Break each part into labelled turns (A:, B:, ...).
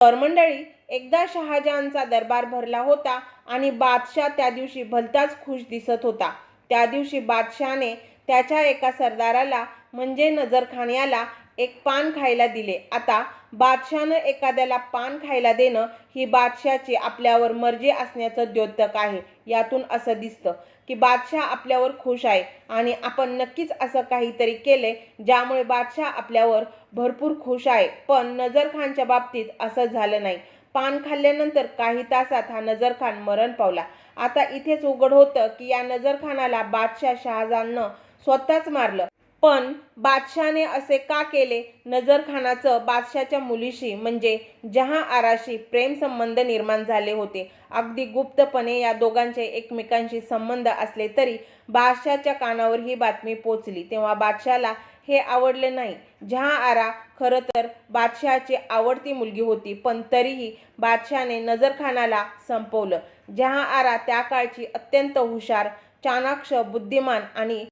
A: तर मंडळी एकदा शहाजहानचा दरबार भरला होता आणि बादशाह त्या दिवशी भलताच खुश दिसत होता. त्या दिवशी बादशहाने त्याच्या एका सरदाराला म्हणजे नजरखान याला एक पान खायला दिले. आता बादशहानं एखाद्याला पान खायला देणं ही बादशाची आपल्यावर मर्जी असण्याचं द्योतक आहे. यातून असं दिसतं की बादशाह आपल्यावर खुश आहे आणि आपण नक्कीच असं काहीतरी केले ज्यामुळे बादशाह आपल्यावर भरपूर खुश आहे. पण नजरखानच्या बाबतीत असं झालं नाही. पान खाल्ल्यानंतर काही तासात हा नजरखान मरण पावला. आता इथेच उघड होतं की या नजरखानाला बादशाह शहाजाननं स्वतःच मारलं. पण बादशाने असे का केले? नजरखानाचं बादशाच्या मुलीशी म्हणजे जहां आराशी प्रेमसंबंध निर्माण झाले होते. अगदी गुप्तपणे या दोघांचे एकमेकांशी संबंध असले तरी बादशाच्या कानावर ही बातमी पोचली. तेव्हा बादशाला हे आवडले नाही. जहां आरा खरं तर बादशहाची आवडती मुलगी होती पण तरीही बादशहाने नजरखानाला संपवलं. जहां आरा त्या काळची अत्यंत हुशार चाणाक्ष बुद्धिमान आणि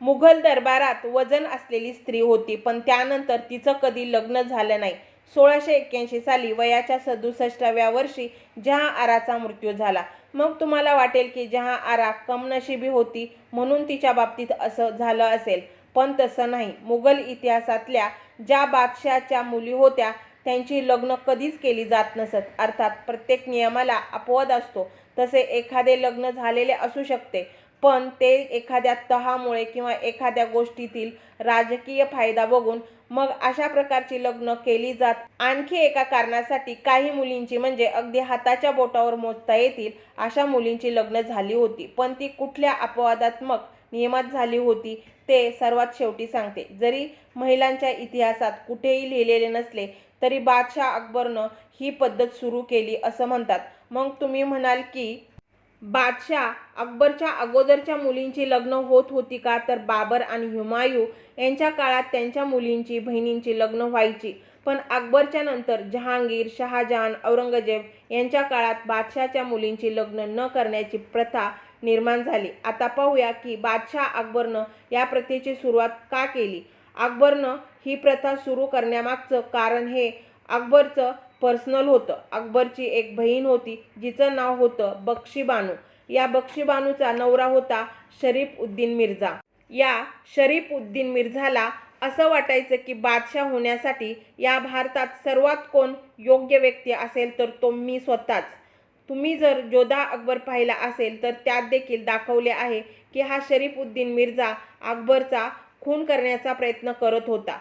A: मुघल दरबारात वजन असलेली स्त्री होती पण त्यानंतर तिचं कधी लग्न झालं नाही. सोळाशे एक्क्याऐंशी साली वयाच्या सदुसष्टाव्या वर्षी जहा आराचा मृत्यू झाला. मग तुम्हाला वाटेल की जहा आरा कमनशिबी होती म्हणून तिच्या बाबतीत असं झालं असेल पण तसं नाही. मुघल इतिहासातल्या ज्या बादशहाच्या मुली होत्या त्यांची लग्न कधीच केली जात नसत. अर्थात प्रत्येक नियमाला अपवाद असतो. तसे एखादे लग्न झालेले असू शकते पण ते एखाद्या तहामुळे किंवा एखाद्या गोष्टीतील राजकीय फायदा बघून मग अशा प्रकारची लग्न केली जात. आणखी एका कारणासाठी काही मुलींची म्हणजे अगदी हाताच्या बोटावर मोजता येतील अशा मुलींची लग्न झाली होती. पण ती कुठल्या अपवादात्मक नियमात झाली होती ते सर्वात शेवटी सांगते. जरी महिलांच्या इतिहासात कुठेही लिहिलेले नसले तरी बादशाह अकबरनं ही पद्धत सुरू केली असं म्हणतात. मग तुम्ही म्हणाल की बादशाह अकबरच्या अगोदरच्या मुलींची लग्न होत होती का? तर बाबर आणि हुमायू यांच्या काळात त्यांच्या मुलींची बहिणींची लग्न व्हायची. पण अकबरच्या नंतर जहांगीर शहाजहान औरंगजेब यांच्या काळात बादशाहच्या मुलींची लग्न न करण्याची प्रथा निर्माण झाली. आता पाहूया की बादशाह अकबरनं या प्रथेची सुरुवात का केली? अकबरनं ही प्रथा सुरू करण्यामागचं कारण हे अकबरचं पर्सनल होतं. अकबरची एक बहीण होती जिचं नाव होतं बक्षीबानू. या बक्षीबानूचा नवरा होता शरीफ उद्दीन मिर्झा. या शरीफ उद्दीन मिर्झाला असं वाटायचं की बादशाह होण्यासाठी या भारतात सर्वात कोण योग्य व्यक्ती असेल तर तो मी स्वतःच. तुम्ही जर जोधा अकबर पाहिला असेल तर त्यात देखील दाखवले आहे की हा शरीफ उद्दीन मिर्झा अकबरचा खून करण्याचा प्रयत्न करत होता.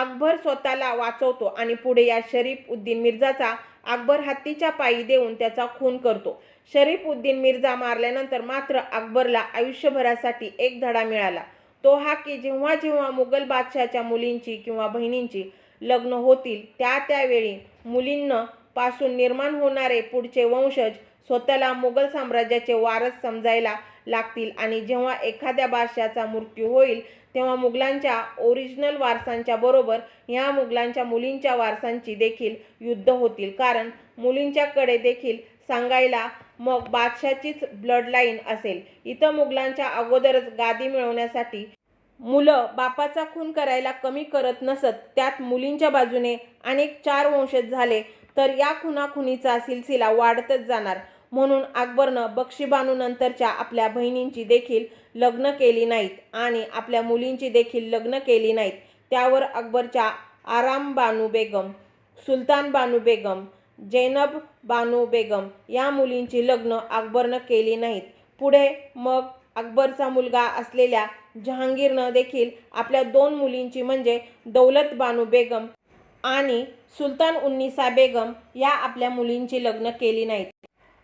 A: अकबर स्वतःला वाचवतो आणि पुढे या शरीफ उद्दीन मिर्झाचा अकबर हत्तीच्या पायी देऊन त्याचा खून करतो. शरीफ उद्दीन मिर्झा मारल्यानंतर मात्र अकबरला आयुष्यभरासाठी एक धडा मिळाला. तो हा की जेव्हा जेव्हा मुघल बादशाहच्या मुलींची किंवा बहिणींची लग्न होतील त्या त्यावेळी मुलींना पासून निर्माण होणारे पुढचे वंशज स्वतःला मुघल साम्राज्याचे वारस समजायला लागतील. आणि जेव्हा एखाद्या बादशाचा मृत्यू होईल तेव्हा मुघलांच्या ओरिजिनल वारसांच्या बरोबर ह्या मुघलांच्या मुलींच्या वारसांची देखील युद्ध होतील. कारण मुलींच्याकडे देखील सांगायला मग बादशाचीच ब्लड लाईन असेल. इथं मुघलांच्या अगोदरच गादी मिळवण्यासाठी मुलं बापाचा खून करायला कमी करत नसत त्यात मुलींच्या बाजूने अनेक चार वंशज झाले तर या खुनाखुनीचा सिलसिला वाढतच जाणार. म्हणून अकबरनं बक्षीबानूनंतरच्या आपल्या बहिणींची देखील लग्न केली नाहीत आणि आपल्या मुलींची देखील लग्न केली नाहीत. त्यावर अकबरच्या आराम बानू बेगम सुलतान बानू बेगम जैनब बानू बेगम या मुलींची लग्न अकबरनं केली नाहीत. पुढे मग अकबरचा मुलगा असलेल्या जहांगीरनं देखील आपल्या दोन मुलींची म्हणजे दौलत बानू बेगम आणि सुलतान उन्निसा बेगम या आपल्या मुलींची लग्न केली नाहीत.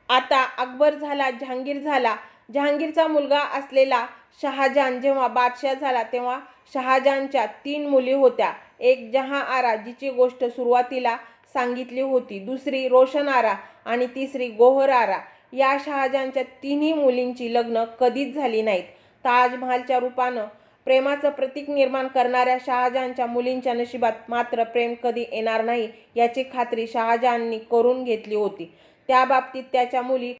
A: आता अकबर झाला जहांगीर झाला. जहांगीरचा मुलगा असलेला शहाजहान जेव्हा बादशाह झाला तेव्हा शहाजहानच्या तीन मुली होत्या. एक जहां आरा जिची गोष्ट सुरुवातीला सांगितली होती दुसरी रोशन आरा आणि तिसरी गोहर आरा या शहाजहानच्या तिन्ही मुलींची लग्न कधीच झाली नाहीत. ताजमहालच्या रूपानं प्रेमाचं प्रतीक निर्माण करणाऱ्या शहाजहानच्या मुलींच्या नशिबात मात्र प्रेम कधी येणार नाही याची खात्री शहाजहाननी करून घेतली होती. त्या बाबतीत त्याच्या मुली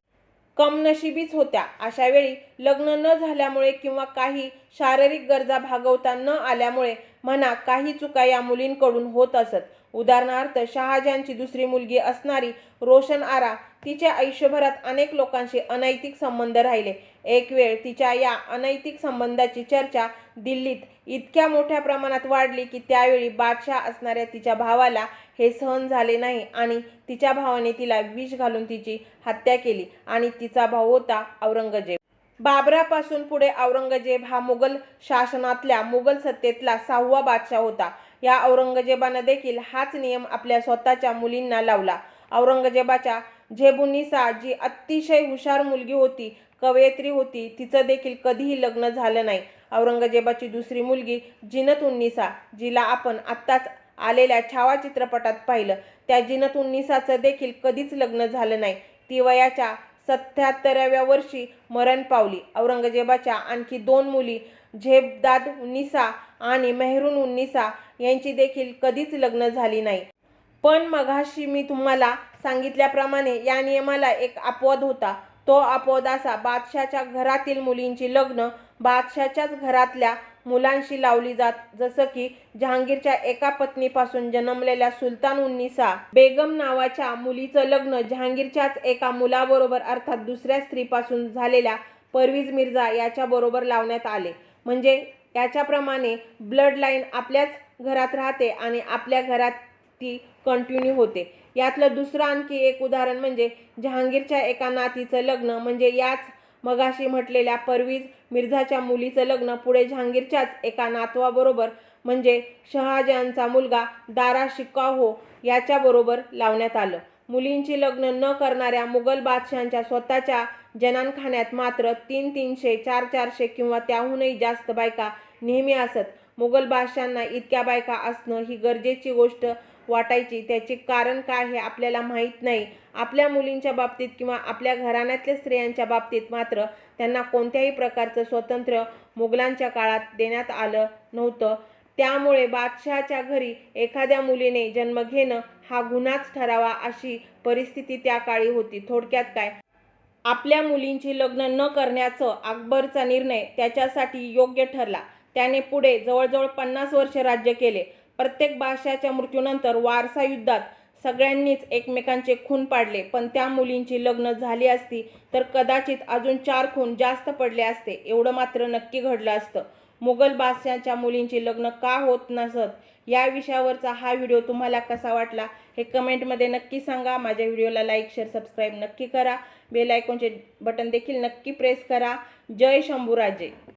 A: कमनशिबीच होत्या. अशावेळी लग्न न झाल्यामुळे किंवा काही शारीरिक गरजा भागवता न आल्यामुळे म्हणा काही चुका या मुलींकडून होत असत. उदाहरणार्थ शहाजहानची दुसरी मुलगी असणारी रोशन आरा तिच्या आयुष्यभरात अनेक लोकांशी अनैतिक संबंध राहिले. एक वेळ तिच्या या अनैतिक संबंधाची चर्चा दिल्लीत इतक्या मोठ्या प्रमाणात वाढली की त्यावेळी बादशाह असणाऱ्या तिच्या भावाला हे सहन झाले नाही आणि तिच्या भावाने तिला विष घालून तिची हत्या केली आणि तिचा भाऊ होता औरंगजेब. बाबरापासून पुढे औरंगजेब हा मुघल शासनातल्या मुघल सत्तेतला सहावा बादशाह होता. या औरंगजेबानं देखील हाच नियम आपल्या स्वतःच्या मुलींना लावला. औरंगजेबाच्या झेबुनिसा जी अतिशय हुशार मुलगी होती कवयित्री होती तिचं देखील कधीही लग्न झालं नाही. औरंगजेबाची दुसरी मुलगी जिनत उन्निसा जिला आपण आत्ताच आलेल्या छावा चित्रपटात पाहिलं. त्या जिनत उन्निसाचं देखील कधीच लग्न झालं नाही. ती वयाच्या सत्याहत्तराव्या वर्षी मरण पावली. औरंगजेबाच्या आणखी दोन मुली झेबदाद उन्निसा आणि मेहरून उन्निसा यांची देखील कधीच लग्न झाली नाही. पण मघाशी मी तुम्हाला सांगितल्याप्रमाणे या नियमाला एक अपवाद होता. तो अपवाद असा बादशाच्या घरातील मुलींची लग्न बादशाच्याच घरातल्या मुलांशी लावली जात जसं की जहांगीरच्या एका पत्नीपासून जन्मलेल्या सुलतान उन्निसा बेगम नावाच्या मुलीचं लग्न जहांगीरच्याच एका मुलाबरोबर अर्थात दुसऱ्या स्त्रीपासून झालेल्या परवीज मिर्झा याच्याबरोबर लावण्यात आले. म्हणजे याच्याप्रमाणे ब्लड लाईन आपल्याच घरात राहते आणि आपल्या घरात ती कंटिन्यू होते. यातलं दुसरं आणखी एक उदाहरण म्हणजे जहांगीरच्या एका नातीचं लग्न म्हणजे याच मगाशी म्हटलेल्या परवीज मिर्झाच्या मुलीचं लग्न पुढे जहांगीरच्याच एका नातवाबरोबर म्हणजे शहाजहानचा मुलगा दारा शिकाहो याच्याबरोबर लावण्यात आलं. मुलींची लग्न न करणाऱ्या मुघल बादशहांच्या स्वतःच्या जनानखान्यात मात्र तीन तीनशे चार चारशे किंवा त्याहूनही जास्त बायका नेहमी असत. मुघल बादशहांना इतक्या बायका असणं ही गरजेची गोष्ट वाटायची. त्याचे कारण काय हे आपल्याला माहीत नाही. आपल्या मुलींच्या बाबतीत किंवा आपल्या घराण्यातल्या स्त्रियांच्या बाबतीत मात्र त्यांना कोणत्याही प्रकारचं स्वतंत्र मुघलांच्या काळात देण्यात आलं नव्हतं. त्यामुळे बादशहाच्या घरी एखाद्या मुलीने जन्म घेणं हा गुन्हाच ठरावा अशी परिस्थिती त्या काळी होती. थोडक्यात काय? आपल्या मुलींची लग्न न करण्याचं अकबरचा निर्णय त्याच्यासाठी योग्य ठरला. त्याने पुढे जवळजवळ पन्नास वर्षे राज्य केले. प्रत्येक बादशाच्या मृत्यूनंतर वारसा युद्धात सगळ्यांनीच एकमेकांचे खून पाडले. पण त्या मुलींची लग्न झाली असती तर कदाचित अजून चार खून जास्त पडले असते. एवढं मात्र नक्की घडलं असतं. मुघल बादशाच्या मुलींची लग्न का होत नसत या विषयावरचा हा व्हिडिओ तुम्हाला कसा वाटला हे कमेंटमध्ये नक्की सांगा. माझ्या व्हिडिओला लाईक शेअर सबस्क्राईब नक्की करा. बेल आयकॉनचे बटन देखील नक्की प्रेस करा. जय शंभूराजे.